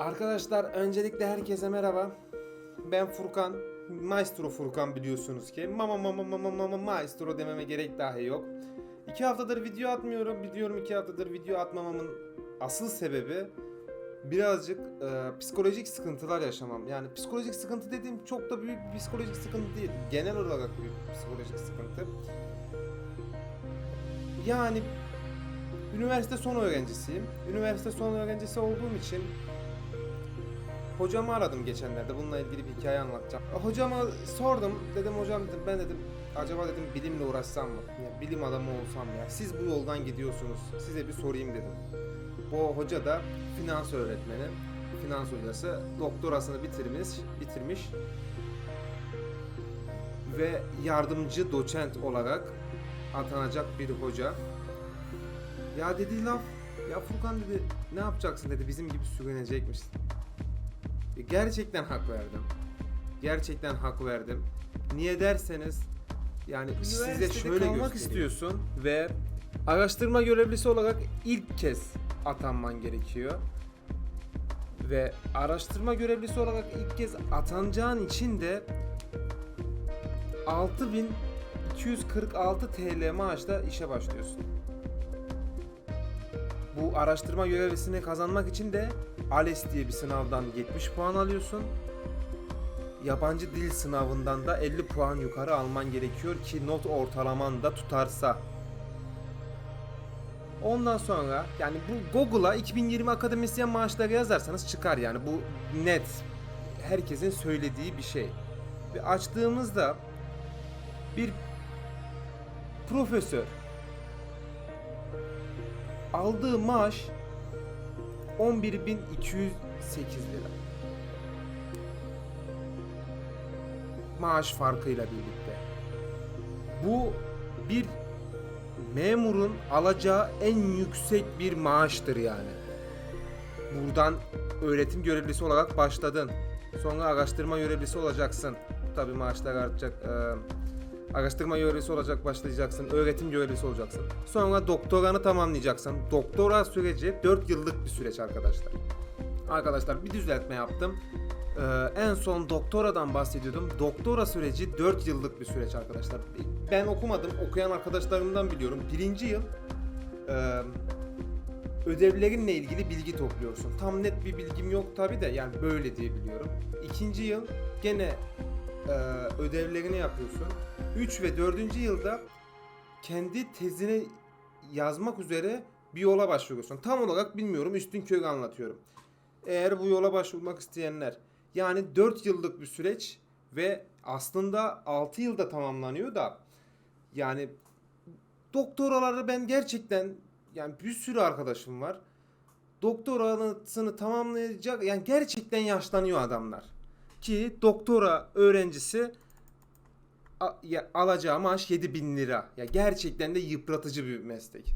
Arkadaşlar öncelikle herkese merhaba. Ben Furkan. Maestro Furkan biliyorsunuz ki. Mama mama mama mama maestro dememe gerek dahi yok. İki haftadır video atmıyorum. Biliyorum iki haftadır video atmamamın asıl sebebi birazcık e, psikolojik sıkıntılar yaşamam. Yani psikolojik sıkıntı dediğim çok da büyük bir psikolojik sıkıntı değil. Genel olarak büyük bir psikolojik sıkıntı. Yani üniversite son öğrencisiyim. Üniversite son öğrencisi olduğum için hocamı aradım geçenlerde. Bununla ilgili bir hikaye anlatacağım. Hocama sordum. Dedim hocam dedim ben dedim acaba dedim bilimle uğraşsam mı? Ya, bilim adamı olsam ya. Siz bu yoldan gidiyorsunuz. Size bir sorayım dedim. Bu hoca da finans öğretmeni. Finans hocası. Doktorasını bitirmiş, bitirmiş. Ve yardımcı doçent olarak atanacak bir hoca. Ya dedi laf. Ya Furkan dedi ne yapacaksın dedi bizim gibi sürünecekmişsin. E, Gerçekten hak verdim. Gerçekten hak verdim. Niye derseniz yani size şöyle kalmak istiyorsun ve araştırma görevlisi olarak ilk kez atanman gerekiyor. Ve araştırma görevlisi olarak ilk kez atanacağın için de 6246 TL maaşla işe başlıyorsun. Bu araştırma görevlisini kazanmak için de ALES diye bir sınavdan 70 puan alıyorsun. Yabancı dil sınavından da 50 puan yukarı alman gerekiyor ki not ortalaman da tutarsa. Ondan sonra yani bu Google'a 2020 akademisyen maaşları yazarsanız çıkar yani bu net. Herkesin söylediği bir şey. Ve açtığımızda bir profesör aldığı maaş 11.208 lira. Maaş farkıyla birlikte. Bu bir memurun alacağı en yüksek bir maaştır yani. Buradan öğretim görevlisi olarak başladın. Sonra araştırma görevlisi olacaksın. Tabii maaşlar artacak. Ee, araştırma görevlisi olacak başlayacaksın. Öğretim görevlisi olacaksın. Sonra doktoranı tamamlayacaksın. Doktora süreci 4 yıllık bir süreç arkadaşlar. Arkadaşlar bir düzeltme yaptım. Ee, en son doktoradan bahsediyordum. Doktora süreci 4 yıllık bir süreç arkadaşlar. Ben okumadım. Okuyan arkadaşlarımdan biliyorum. Birinci yıl e, ödevlerinle ilgili bilgi topluyorsun. Tam net bir bilgim yok tabi de yani böyle diye biliyorum. İkinci yıl gene e, ödevlerini yapıyorsun. 3 ve 4. yılda kendi tezini yazmak üzere bir yola başvuruyorsun. Tam olarak bilmiyorum üstün körü anlatıyorum. Eğer bu yola başvurmak isteyenler yani 4 yıllık bir süreç ve aslında 6 yılda tamamlanıyor da yani doktoraları ben gerçekten yani bir sürü arkadaşım var. Doktorasını tamamlayacak yani gerçekten yaşlanıyor adamlar. Ki doktora öğrencisi a- ya- alacağı maaş 7000 lira. Ya gerçekten de yıpratıcı bir meslek.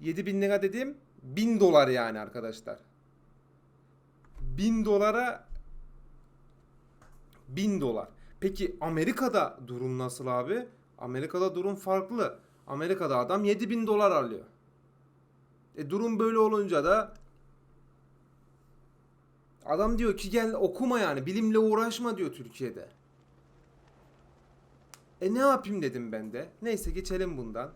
7000 lira dediğim 1000 dolar yani arkadaşlar. 1000 dolara 1000 dolar. Peki Amerika'da durum nasıl abi? Amerika'da durum farklı. Amerika'da adam 7000 dolar alıyor. E durum böyle olunca da adam diyor ki gel okuma yani bilimle uğraşma diyor Türkiye'de. E ne yapayım dedim ben de. Neyse geçelim bundan.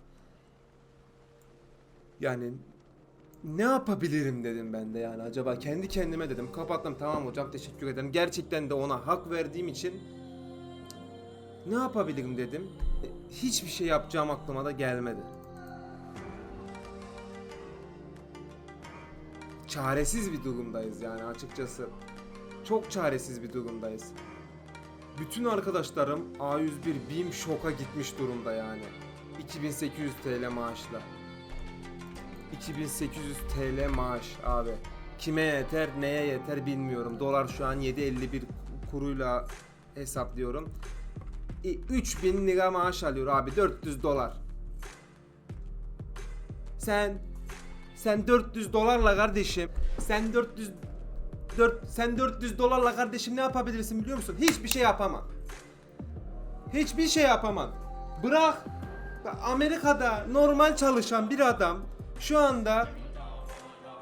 Yani ne yapabilirim dedim ben de yani acaba kendi kendime dedim. Kapattım tamam hocam teşekkür ederim. Gerçekten de ona hak verdiğim için ne yapabilirim dedim. E, Hiçbir şey yapacağım aklıma da gelmedi. Çaresiz bir durumdayız yani açıkçası. Çok çaresiz bir durumdayız. Bütün arkadaşlarım A101 BİM şoka gitmiş durumda yani. 2800 TL maaşla. 2800 TL maaş abi. Kime yeter, neye yeter bilmiyorum. Dolar şu an 7.51 kuruyla hesaplıyorum. E, 3000 lira maaş alıyor abi 400 dolar. Sen sen 400 dolarla kardeşim. Sen 400 4 sen 400 dolarla kardeşim ne yapabilirsin biliyor musun? Hiçbir şey yapamam. Hiçbir şey yapamam. Bırak Amerika'da normal çalışan bir adam şu anda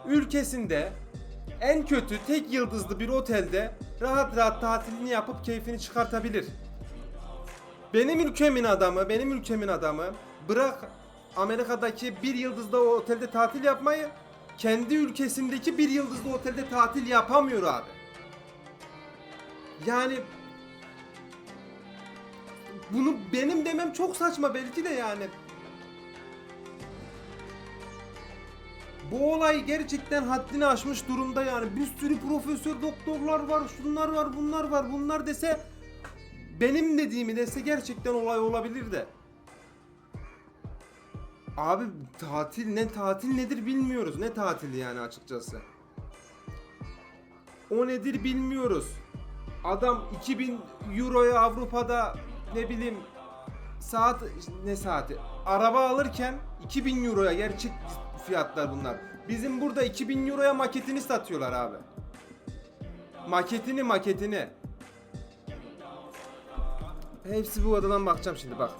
ülkesinde en kötü tek yıldızlı bir otelde rahat rahat tatilini yapıp keyfini çıkartabilir. Benim ülkemin adamı, benim ülkemin adamı bırak Amerika'daki bir yıldızlı otelde tatil yapmayı kendi ülkesindeki bir yıldızlı otelde tatil yapamıyor abi. Yani bunu benim demem çok saçma belki de yani. Bu olay gerçekten haddini aşmış durumda yani. Bir sürü profesör doktorlar var, şunlar var, bunlar var, bunlar dese benim dediğimi dese gerçekten olay olabilir de. Abi tatil ne tatil nedir bilmiyoruz. Ne tatili yani açıkçası. O nedir bilmiyoruz. Adam 2000 euroya Avrupa'da ne bileyim saat ne saati araba alırken 2000 euroya gerçek fiyatlar bunlar. Bizim burada 2000 euroya maketini satıyorlar abi. Maketini maketini. Hepsi bu adadan bakacağım şimdi bak.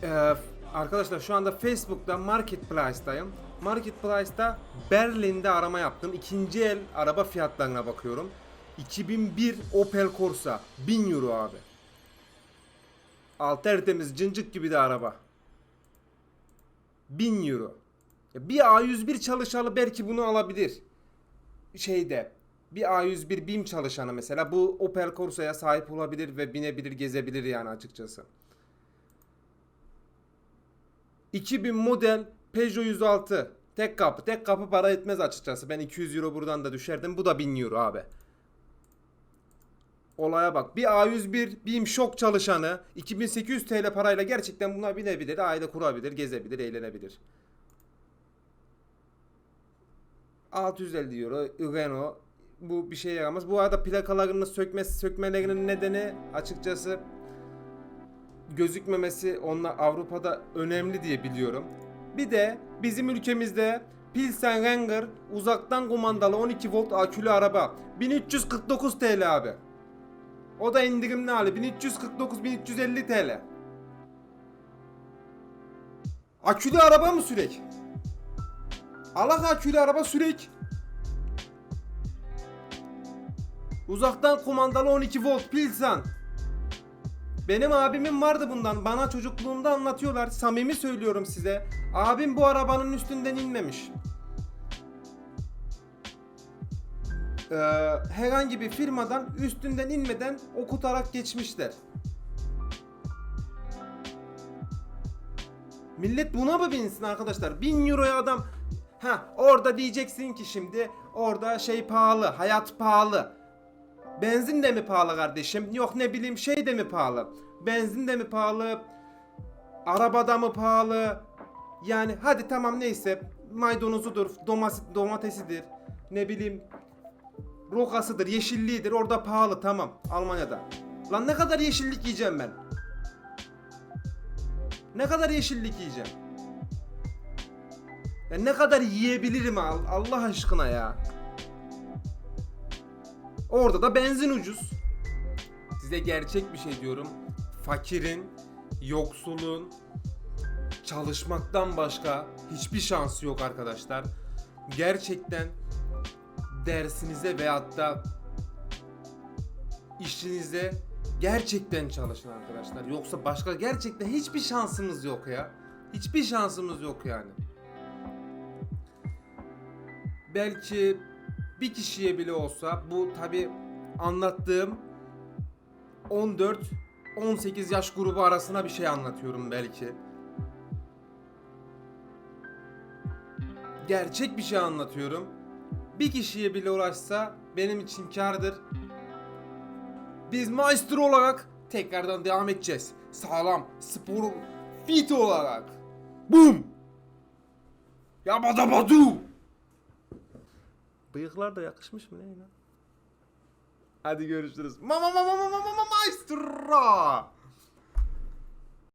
F- eee, arkadaşlar şu anda Facebook'ta Marketplace'dayım. Marketplace'ta Berlin'de arama yaptım. İkinci el araba fiyatlarına bakıyorum. 2001 Opel Corsa 1000 euro abi. Alt tertemiz cıncık gibi de araba. 1000 euro. Ya bir A101 çalışanı belki bunu alabilir. Şeyde bir A101 BİM çalışanı mesela bu Opel Corsa'ya sahip olabilir ve binebilir, gezebilir yani açıkçası. 2000 model Peugeot 106 tek kapı. Tek kapı para etmez açıkçası. Ben 200 euro buradan da düşerdim. Bu da 1000 euro abi. Olaya bak. Bir A101 BİM şok çalışanı 2800 TL parayla gerçekten buna binebilir, aile kurabilir, gezebilir, eğlenebilir. 650 euro Renault bu bir şey yaramaz. Bu arada plakalarını sökmesi sökmelerinin nedeni açıkçası gözükmemesi onlar Avrupa'da önemli diye biliyorum. Bir de bizim ülkemizde Pilsen Ranger uzaktan kumandalı 12 volt akülü araba 1349 TL abi. O da indirimli hali 1349 1350 TL. Akülü araba mı sürek? Allah akülü araba sürek. Uzaktan kumandalı 12 volt Pilsen. Benim abimin vardı bundan. Bana çocukluğumda anlatıyorlar. Samimi söylüyorum size. Abim bu arabanın üstünden inmemiş. Ee, herhangi bir firmadan üstünden inmeden okutarak geçmişler. Millet buna mı binsin arkadaşlar? 1000 euroya adam Ha orada diyeceksin ki şimdi orada şey pahalı, hayat pahalı. Benzin de mi pahalı kardeşim? Yok ne bileyim şey de mi pahalı? Benzin de mi pahalı? Arabada mı pahalı? Yani hadi tamam neyse maydanozudur, domates, domatesidir, ne bileyim rokasıdır, yeşilliğidir orada pahalı tamam Almanya'da. Lan ne kadar yeşillik yiyeceğim ben? Ne kadar yeşillik yiyeceğim? Ya ne kadar yiyebilirim al- Allah aşkına ya. Orada da benzin ucuz. Size gerçek bir şey diyorum. Fakirin, yoksulun çalışmaktan başka hiçbir şansı yok arkadaşlar. Gerçekten dersinize veyahut da işinize gerçekten çalışın arkadaşlar. Yoksa başka gerçekten hiçbir şansımız yok ya. Hiçbir şansımız yok yani. Belki bir kişiye bile olsa bu tabi anlattığım 14 18 yaş grubu arasına bir şey anlatıyorum belki. Gerçek bir şey anlatıyorum. Bir kişiye bile ulaşsa benim için kardır. Biz maestro olarak tekrardan devam edeceğiz. Sağlam, spor, fit olarak. Boom! Yabadabadu! Bıyıklar da yakışmış mı ne lan? Hadi görüşürüz. Mama mama mama mama maestro!